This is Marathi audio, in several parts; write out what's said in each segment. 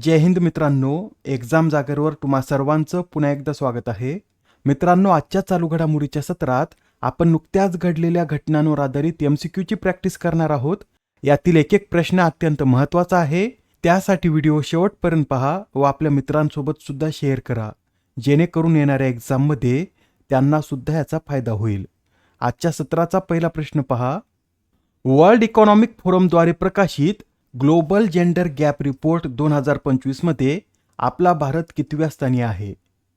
जय हिंद मित्रांनो एक्झाम जागेवर तुम्हा सर्वांचं पुन्हा एकदा स्वागत आहे. मित्रांनो आजच्या चालू घडामोडीच्या सत्रात आपण नुकत्याच घडलेल्या घटनांवर आधारित एम सी क्यूची प्रॅक्टिस करणार आहोत. यातील एक एक प्रश्न अत्यंत महत्त्वाचा आहे. त्यासाठी व्हिडिओ शेवटपर्यंत पहा व आपल्या मित्रांसोबत सुद्धा शेअर करा. जेणेकरून येणाऱ्या एक्झाममध्ये त्यांना सुद्धा याचा फायदा होईल. आजच्या सत्राचा पहिला प्रश्न पहा. वर्ल्ड इकॉनॉमिक फोरमद्वारे प्रकाशित ग्लोबल जेंडर गॅप रिपोर्ट दोन हजार पंचवीसमध्ये आपला भारत कितव्या स्थानी आहे?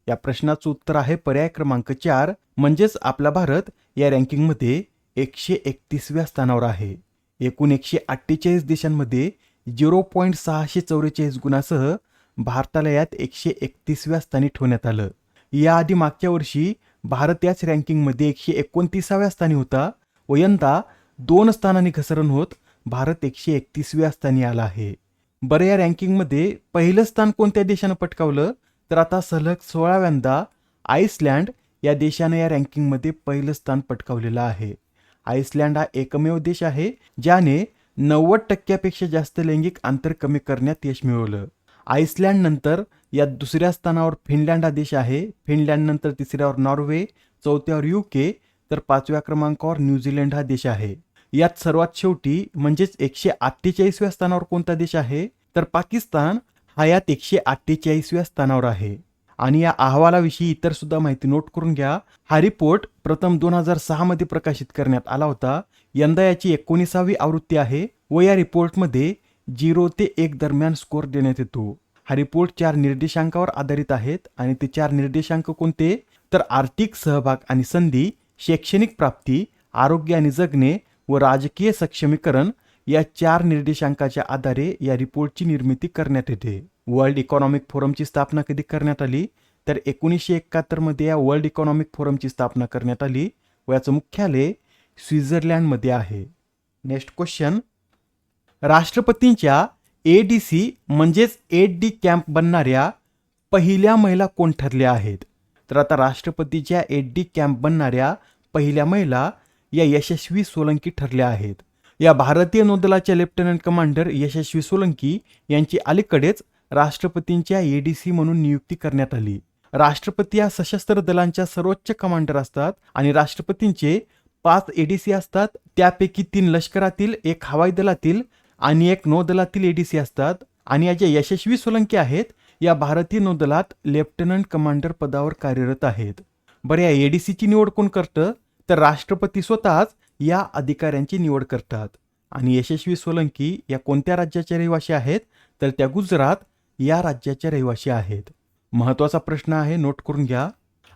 या प्रश्नाचं उत्तर आहे पर्याय क्रमांक चार म्हणजेच आपला भारत या रँकिंगमध्ये एकशे एकतीसव्या स्थानावर आहे. एकूण एकशे अठ्ठेचाळीस देशांमध्ये झिरो पॉईंट सहाशे चौवेचाळीस गुणासह भारताला यात एकशे एकतीसव्या स्थानी ठेवण्यात आलं. याआधी मागच्या वर्षी भारत याच रँकिंगमध्ये एकशे एकोणतीसाव्या स्थानी होता व यंदा दोन स्थानांनी घसरण होत भारत एकशे एकतीसव्या स्थानी आला आहे. बरं या रँकिंगमध्ये पहिलं स्थान कोणत्या देशानं पटकावलं? तर आता सलग सोळाव्यांदा आईसलँड या देशानं या रँकिंगमध्ये पहिलं स्थान पटकावलेलं आहे. आईसलँड हा एकमेव देश आहे ज्याने नव्वद टक्क्यापेक्षा जास्त लैंगिक अंतर कमी करण्यात यश मिळवलं. आईसलँड नंतर या दुसऱ्या स्थानावर फिनलँड हा देश आहे. फिनलँड नंतर तिसऱ्यावर नॉर्वे चौथ्यावर यू के तर पाचव्या क्रमांकावर न्यूझीलंड हा देश आहे. यात सर्वात शेवटी म्हणजेच एकशे अठ्ठेचाळीसव्या स्थानावर कोणता देश आहे? तर पाकिस्तान हा यात एकशे अठ्ठेचाळीसव्या स्थानावर आहे. आणि या अहवालाविषयी इतर सुद्धा माहिती नोट करून घ्या. हा रिपोर्ट प्रथम दोन हजार सहा मध्ये प्रकाशित करण्यात आला होता. यंदा याची एकोणीसावी आवृत्ती आहे व या रिपोर्टमध्ये झिरो ते एक दरम्यान स्कोर देण्यात येतो. हा रिपोर्ट चार निर्देशांकावर आधारित आहेत आणि ते चार निर्देशांक कोणते? तर आर्थिक सहभाग आणि संधी शैक्षणिक प्राप्ती आरोग्य आणि जगणे व राजकीय सक्षमीकरण या चार निर्देशांकाच्या आधारे या रिपोर्टची निर्मिती करण्यात येते. वर्ल्ड इकॉनॉमिक फोरमची स्थापना कधी करण्यात आली? तर एकोणीसशे एकाहत्तरमध्ये या वर्ल्ड इकॉनॉमिक फोरमची स्थापना करण्यात आली व याचं मुख्यालय स्वित्झर्लंडमध्ये आहे. Next question. राष्ट्रपतींच्या ए डी सी म्हणजेच एट डी कॅम्प बनणाऱ्या पहिल्या महिला कोण ठरल्या आहेत? तर आता राष्ट्रपतीच्या एट डी कॅम्प बनणाऱ्या पहिल्या महिला या यशस्वी सोलंकी ठरल्या आहेत. या भारतीय नौदलाच्या लेफ्टनंट कमांडर यशस्वी सोलंकी यांची अलीकडेच राष्ट्रपतींच्या एडीसी म्हणून नियुक्ती करण्यात आली. राष्ट्रपती या सशस्त्र दलांच्या सर्वोच्च कमांडर असतात आणि राष्ट्रपतींचे पाच एडीसी असतात. त्यापैकी तीन लष्करातील एक हवाई दलातील आणि एक नौदलातील एडीसी असतात. आणि या ज्या यशस्वी सोलंकी आहेत या भारतीय नौदलात लेफ्टनंट कमांडर पदावर कार्यरत आहेत. बरं या एडीसीची निवड कोण करतं? तर राष्ट्रपती स्वतःच या अधिकाऱ्यांची निवड करतात. आणि यशस्वी सोलंकी या कोणत्या राज्याच्या रहिवाशी आहेत? तर त्या गुजरात या राज्याच्या रहिवाशी आहेत. महत्त्वाचा प्रश्न आहे नोट करून घ्या.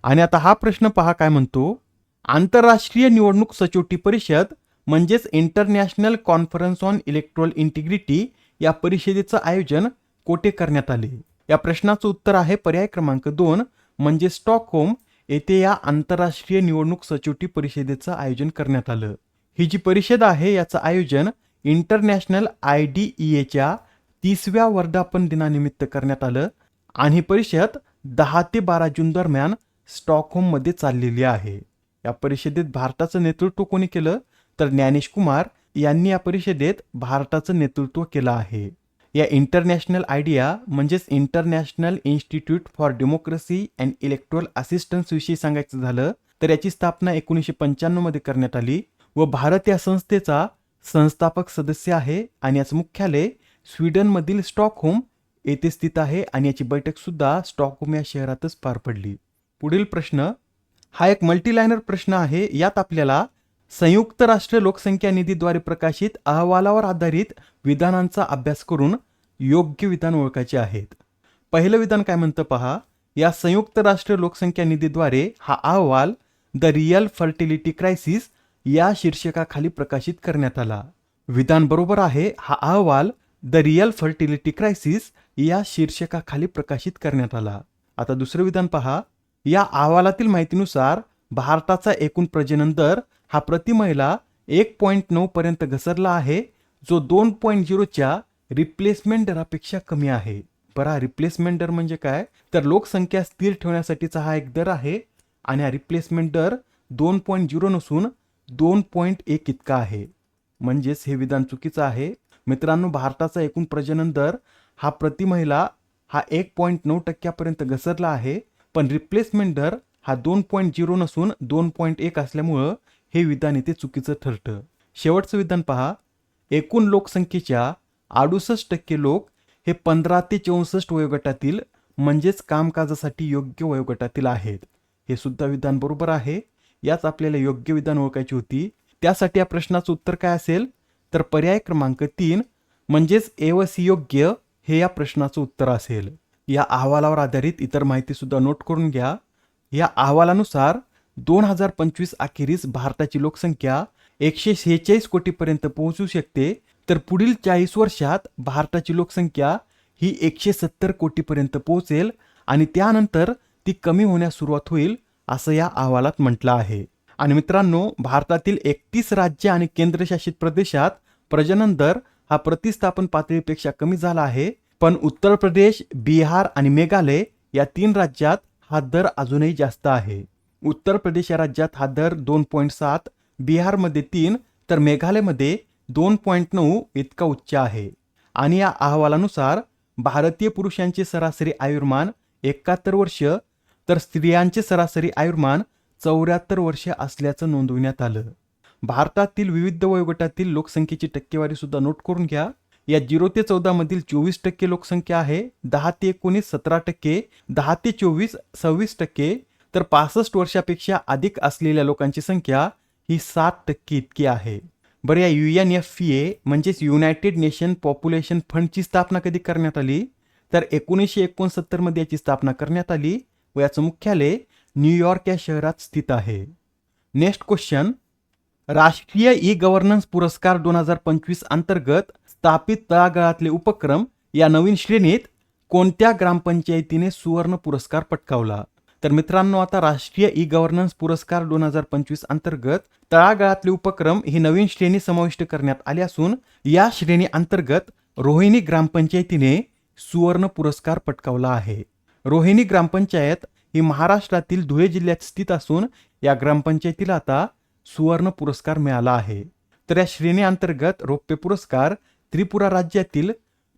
आणि आता हा प्रश्न पहा काय म्हणतो? आंतरराष्ट्रीय निवडणूक सचोटी परिषद म्हणजेच International Conference on Electoral Integrity या परिषदेचं आयोजन कोठे करण्यात आले? या प्रश्नाचं उत्तर आहे पर्याय क्रमांक दोन म्हणजे स्टॉकहोम येथे या आंतरराष्ट्रीय निवडणूक सचोटी परिषदेचं आयोजन करण्यात आलं. ही जी परिषद आहे याचं आयोजन इंटरनॅशनल आय डी ई एच्या तीसव्या वर्धापन दिनानिमित्त करण्यात आलं आणि ही परिषद दहा ते बारा जून दरम्यान स्टॉकहोममध्ये चाललेली आहे. या परिषदेत भारताचं नेतृत्व कोणी केलं? तर ज्ञानेश कुमार यांनी या परिषदेत भारताचं नेतृत्व केलं आहे. या इंटरनॅशनल आयडिया म्हणजेच International Institute for Democracy and Electoral Assistance विषयी सांगायचं झालं तर याची स्थापना एकोणीसशे पंच्याण्णवमध्ये करण्यात आली व भारत या संस्थेचा संस्थापक सदस्य आहे आणि याचं मुख्यालय स्वीडनमधील स्टॉकहोम येथे स्थित आहे आणि याची बैठकसुद्धा स्टॉकहोम या शहरातच पार पडली. पुढील प्रश्न हा एक मल्टीलायनर प्रश्न आहे यात आपल्याला संयुक्त राष्ट्र लोकसंख्या निधीद्वारे प्रकाशित अहवालावर आधारित विधानांचा अभ्यास करून योग्य विधान ओळखायचे आहेत. पहिलं विधान काय म्हणतं पहा? या संयुक्त राष्ट्र लोकसंख्या निधीद्वारे हा अहवाल द रिअल फर्टिलिटी क्रायसिस या शीर्षकाखाली प्रकाशित करण्यात आला. विधान बरोबर आहे हा अहवाल द रिअल फर्टिलिटी क्रायसिस या शीर्षकाखाली प्रकाशित करण्यात आला. आता दुसरं विधान पहा. या अहवालातील माहितीनुसार भारताचा एकूण प्रजनन दर हा प्रति महिला एक पॉईंट नऊ पर्यंत घसरला आहे जो दोन पॉईंट झिरोच्या रिप्लेसमेंट दरापेक्षा कमी आहे. बरा हा रिप्लेसमेंट दर म्हणजे काय? तर लोकसंख्या स्थिर ठेवण्यासाठीचा हा एक दर आहे आणि हा रिप्लेसमेंट दर दोन पॉईंट झिरो नसून दोन पॉईंट एक इतका आहे. म्हणजेच हे विधान चुकीचं आहे. मित्रांनो भारताचा एकूण प्रजनन दर हा प्रति महिला हा एक पॉईंट नऊ टक्क्यापर्यंत घसरला आहे. पण रिप्लेसमेंट दर हा दोन पॉईंट झिरो नसून दोन पॉईंट एक असल्यामुळं हे विधान इथे चुकीचं ठरतं. शेवटचं विधान पहा. एकूण लोकसंख्येच्या अडुसष्ट टक्के लोक हे पंधरा ते चौसष्ट वयोगटातील म्हणजेच कामकाजासाठी योग्य वयोगटातील आहेत. हे सुद्धा विधान बरोबर आहे. याच आपल्याला योग्य विधान ओळखायची होती. त्यासाठी या प्रश्नाचं उत्तर काय असेल? तर पर्याय क्रमांक तीन म्हणजेच एवसी योग्य हे या प्रश्नाचं उत्तर असेल. या अहवालावर आधारित इतर माहिती सुद्धा नोट करून घ्या. या अहवालानुसार दोन हजार पंचवीस अखेरीस भारताची लोकसंख्या एकशे शेहेचाळीस कोटीपर्यंत पोहोचू शकते. तर पुढील चाळीस वर्षात भारताची लोकसंख्या ही एकशे सत्तर कोटीपर्यंत पोहोचेल आणि त्यानंतर ती कमी होण्यास सुरुवात होईल असं या अहवालात म्हटलं आहे. आणि मित्रांनो भारतातील एकतीस राज्य आणि केंद्रशासित प्रदेशात प्रजनन दर हा प्रतिस्थापन पातळीपेक्षा कमी झाला आहे. पण उत्तर प्रदेश बिहार आणि मेघालय या तीन राज्यात हा दर अजूनही जास्त आहे. उत्तर प्रदेश या राज्यात हा दर दोन पॉईंट सात बिहारमध्ये तीन तर मेघालयमध्ये दोन पॉईंट नऊ इतका उच्च आहे. आणि या अहवालानुसार भारतीय पुरुषांचे सरासरी आयुर्मान एकाहत्तर वर्ष तर स्त्रियांचे सरासरी आयुर्मान चौऱ्याहत्तर वर्ष असल्याचं नोंदविण्यात आलं. भारतातील विविध वयोगटातील लोकसंख्येची टक्केवारी सुद्धा नोट करून घ्या. या झिरो ते चौदा मधील चोवीस टक्के लोकसंख्या आहे दहा ते एकोणीस सतरा टक्के दहा ते चोवीस सव्वीस टक्के तर पासष्ट वर्षापेक्षा अधिक असलेल्या लोकांची संख्या ही सात टक्के इतकी आहे. बरं या यू एन एफ ए म्हणजेच युनायटेड नेशन पॉप्युलेशन फंडची स्थापना कधी करण्यात आली? तर एकोणीसशे एकोणसत्तरमध्ये याची स्थापना करण्यात आली व याचं मुख्यालय न्यूयॉर्क या शहरात स्थित आहे. नेक्स्ट क्वेश्चन राष्ट्रीय ई गव्हर्नन्स पुरस्कार दोन हजार पंचवीस अंतर्गत स्थापित तळागाळातले उपक्रम या नवीन श्रेणीत कोणत्या ग्रामपंचायतीने सुवर्ण पुरस्कार पटकावला? तर मित्रांनो आता राष्ट्रीय ई गव्हर्नन्स पुरस्कार दोन हजार पंचवीस अंतर्गत तळागाळातले उपक्रम ही नवीन श्रेणी समाविष्ट करण्यात आली असून या श्रेणी अंतर्गत रोहिणी ग्रामपंचायतीने सुवर्ण पुरस्कार पटकावला आहे. रोहिणी ग्रामपंचायत ही महाराष्ट्रातील धुळे जिल्ह्यात स्थित असून या ग्रामपंचायतीला आता सुवर्ण पुरस्कार मिळाला आहे. तर या श्रेणी अंतर्गत रौप्य पुरस्कार त्रिपुरा राज्यातील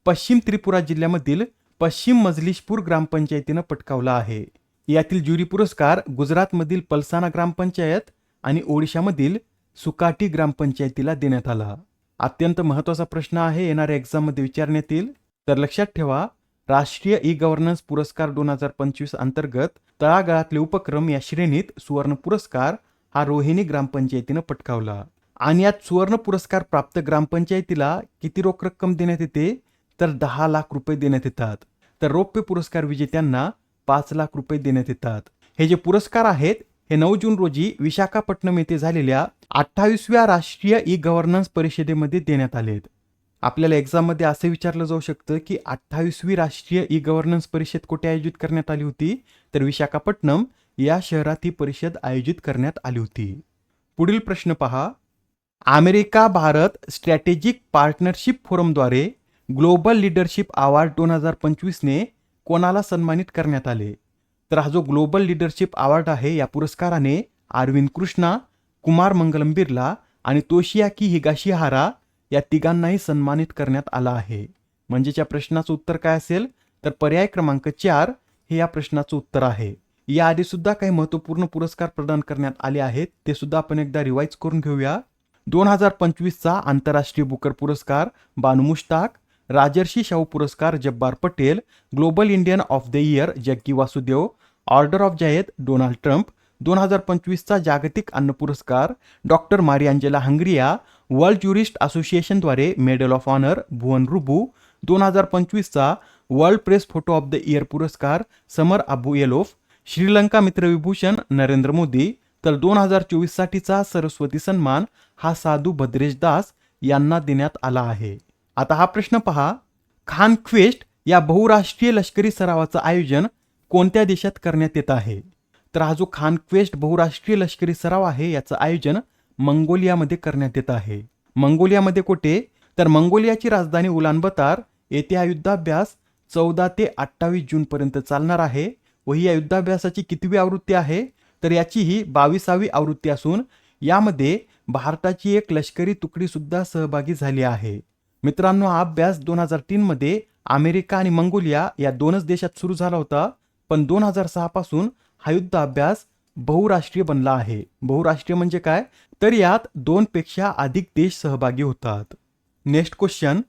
पश्चिम त्रिपुरा जिल्ह्यामधील पश्चिम मजलिशपूर ग्रामपंचायतीनं पटकावला आहे. यातील ज्युरी पुरस्कार गुजरातमधील पलसाना ग्रामपंचायत आणि ओडिशामधील सुकाटी ग्रामपंचायतीला देण्यात आला. अत्यंत महत्त्वाचा प्रश्न आहे येणाऱ्या एक्झाममध्ये विचारण्यात येईल तर लक्षात ठेवा राष्ट्रीय ई गव्हर्नन्स पुरस्कार दोन हजार पंचवीस अंतर्गत तळागाळातले उपक्रम या श्रेणीत सुवर्ण पुरस्कार हा रोहिणी ग्रामपंचायतीनं पटकावला. आणि यात सुवर्ण पुरस्कार प्राप्त ग्रामपंचायतीला किती रोख रक्कम देण्यात येते? तर दहा लाख रुपये देण्यात येतात. तर रौप्य पुरस्कार विजेत्यांना पाच लाख रुपये देण्यात येतात. हे जे पुरस्कार आहेत हे नऊ जून रोजी विशाखापट्टणम येथे झालेल्या अठ्ठावीसव्या राष्ट्रीय ई गव्हर्नन्स परिषदेमध्ये देण्यात आलेत. आपल्याला एक्झाममध्ये असे विचारलं जाऊ शकतं की अठ्ठावीसवी राष्ट्रीय ई गव्हर्नन्स परिषद कुठे आयोजित करण्यात आली होती? तर विशाखापट्टणम या शहरात ही परिषद आयोजित करण्यात आली होती. पुढील प्रश्न पहा. अमेरिका भारत स्ट्रॅटेजिक पार्टनरशिप फोरमद्वारे ग्लोबल लीडरशिप अवॉर्ड दोन हजार पंचवीसने कोणाला सन्मानित करण्यात आले? तर हा जो ग्लोबल लीडरशिप अवॉर्ड आहे या पुरस्काराने अरविंद कृष्णा कुमार मंगलम बिर्ला आणि तोशियाकी हिगाशिहारा या तिघांनाही सन्मानित करण्यात आला आहे. म्हणजेच्या प्रश्नाचं उत्तर काय असेल? तर पर्याय क्रमांक चार हे या प्रश्नाचं उत्तर आहे. याआधी सुद्धा काही महत्त्वपूर्ण पुरस्कार प्रदान करण्यात आले आहेत ते सुद्धा आपण एकदा रिवाईज करून घेऊया. दोन हजार पंचवीसचा आंतरराष्ट्रीय बुकर पुरस्कार बानू मुश्ताक राजर्षी शाहू पुरस्कार Jabbar Patel Global Indian of the Year Jaggi Vasudev Order of Zayed Donald Trump दोन हजार पंचवीसचा जागतिक अन्न पुरस्कार doctor Mariangela Hungria World Jurist असोसिएशनद्वारे Medal of Honour Bhuvan Ribhu दोन हजार पंचवीसचा World Press Photo of the Year पुरस्कार समर अबू येलोफ श्रीलंका मित्रविभूषण नरेंद्र मोदी तर दोन हजार चोवीससाठीचा सरस्वती सन्मान हा साधू भद्रेश दास यांना देण्यात आला आहे. आता हा प्रश्न पहा. खान क्वेस्ट या बहुराष्ट्रीय लष्करी सरावाचं आयोजन कोणत्या देशात करण्यात येत आहे? तर हा जो खान क्वेस्ट बहुराष्ट्रीय लष्करी सराव आहे याचं आयोजन मंगोलियामध्ये करण्यात येत आहे. मंगोलियामध्ये कुठे? तर मंगोलियाची राजधानी उलानबतार येथे हा युद्धाभ्यास चौदा ते अठ्ठावीस जूनपर्यंत चालणार आहे व ही या युद्धाभ्यासाची कितवी आवृत्ती आहे? तर याची ही बावीसावी आवृत्ती असून यामध्ये भारताची एक लष्करी तुकडी सुद्धा सहभागी झाली आहे. मित्रांनो हा अभ्यास दोन हजार तीनमध्ये अमेरिका आणि मंगोलिया या दोनच देशात सुरू झाला होता पण दोन हजार सहा पासून हा युद्ध अभ्यास बहुराष्ट्रीय बनला आहे. बहुराष्ट्रीय म्हणजे काय? तर यात दोन पेक्षा अधिक देश सहभागी होतात. नेक्स्ट क्वेश्चन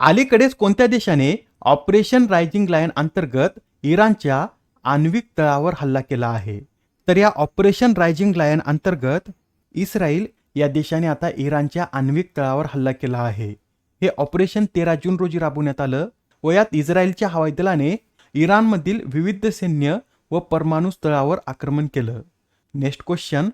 अलीकडेच कोणत्या देशाने ऑपरेशन रायझिंग लायन अंतर्गत इराणच्या आण्विक तळावर हल्ला केला आहे? तर या ऑपरेशन रायझिंग लायन अंतर्गत इस्रायल या देशाने आता इराणच्या आण्विक तळावर हल्ला केला आहे. हे ऑपरेशन तेरा जून रोजी राबवण्यात आलं. व यात इस्रायलच्या हवाई दलाने इराणमधील विविध सैन्य व परमाणू स्थळावर आक्रमण केलं. Next question.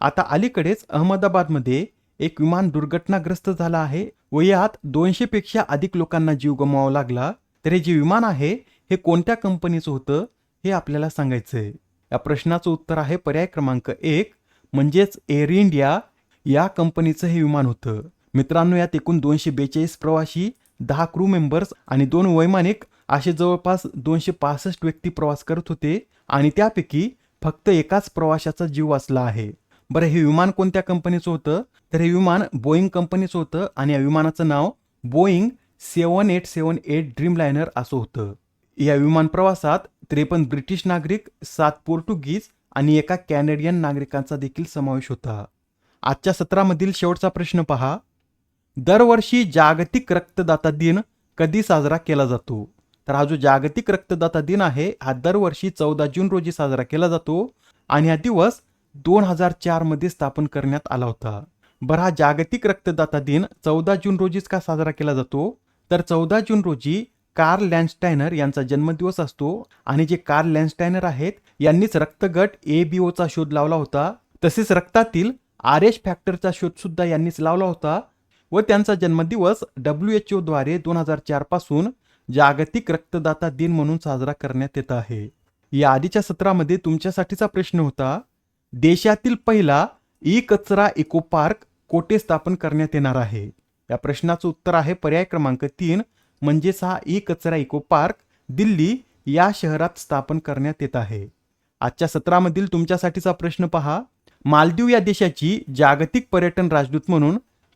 आता अलीकडेच अहमदाबादमध्ये एक विमान दुर्घटनाग्रस्त झाला आहे. व यात दोनशे पेक्षा अधिक लोकांना जीव गमवावा लागला. तर हे जे विमान आहे हे कोणत्या कंपनीचं होतं हे आपल्याला सांगायचं आहे या प्रश्नाचं उत्तर आहे पर्याय क्रमांक एक म्हणजेच एअर इंडिया या कंपनीचं हे विमान होतं. मित्रांनो यात एकूण दोनशे बेचाळीस प्रवासी दहा क्रू मेंबर्स आणि दोन वैमानिक. असे जवळपास दोनशे पासष्ट व्यक्ती प्रवास करत होते आणि त्यापैकी फक्त एकाच प्रवाशाचा जीव वाचला आहे. बरं हे विमान कोणत्या कंपनीचं होतं? तर हे विमान बोईंग कंपनीचं होतं आणि या विमानाचं नाव Boeing seven eight seven eight Dreamliner असं होतं. या विमान प्रवासात त्रेपन्न ब्रिटिश नागरिक सात पोर्तुगीज आणि एका कॅनेडियन नागरिकांचा देखील समावेश होता. आजच्या सत्रामधील शेवटचा प्रश्न पहा. दरवर्षी जागतिक रक्तदाता दिन कधी साजरा केला जातो? तर हा जो जागतिक रक्तदाता दिन आहे हा दरवर्षी चौदा जून रोजी साजरा केला जातो आणि हा दिवस दोन हजार चारमध्ये स्थापन करण्यात आला होता. बरं हा जागतिक रक्तदाता दिन चौदा जून रोजीच का साजरा केला जातो? तर चौदा जून रोजी कार्ल लँडस्टायनर यांचा जन्मदिवस असतो आणि जे कार्ल लँडस्टायनर आहेत यांनीच रक्तगट ए बी ओचा शोध लावला होता. तसेच रक्तातील आर एच फॅक्टरचा शोध सुद्धा यांनीच लावला होता. व त्यांचा जन्मदिवस डब्ल्यू एच ओद्वारे दोन हजार चारपासून जागतिक रक्तदाता दिन म्हणून साजरा करण्यात येत आहे. या आधीच्या सत्रामध्ये तुमच्यासाठीचा प्रश्न होता देशातील पहिला ई कचरा इको पार्क कोठे स्थापन करण्यात येणार आहे? या प्रश्नाचं उत्तर आहे पर्याय क्रमांक तीन म्हणजेच हा ई कचरा इको पार्क दिल्ली या शहरात स्थापन करण्यात येत आहे. आजच्या सत्रामधील तुमच्यासाठीचा प्रश्न पहा मालदीव या देशाची जागतिक पर्यटन राजदूत म्हणून